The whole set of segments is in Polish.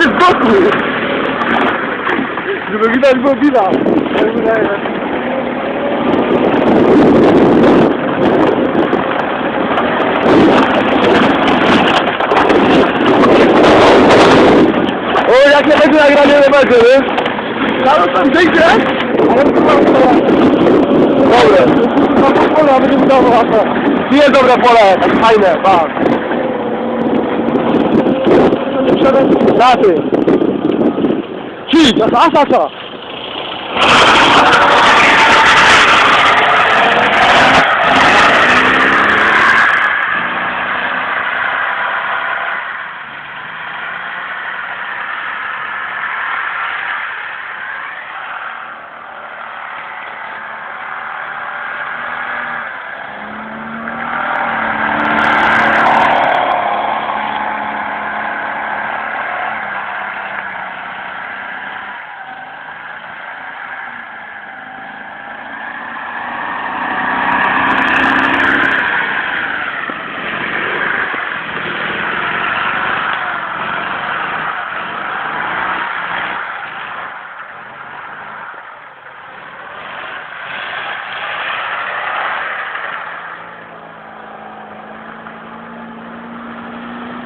jedzie z boku! Żeby widać było bina. O, jak nie będzie nagranie, nie będzie, wiesz? Zaraz tam wyjdzie, ale to mam Dobre. Pola, będzie Nie tak fajne, Dati. Çiğ. As as as.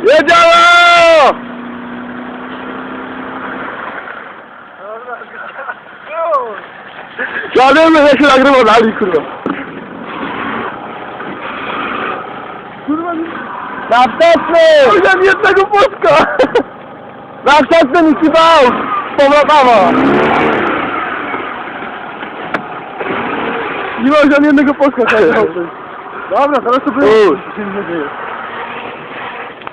Asa. Jedziemy! Żademy, że się nagrywa dali, kurwa. Kurwa, Następny! Użyłem jednego płotka! Następny mi kiwał! Powrotowo! Nie ma żadnego płotka, Dobra, teraz to było.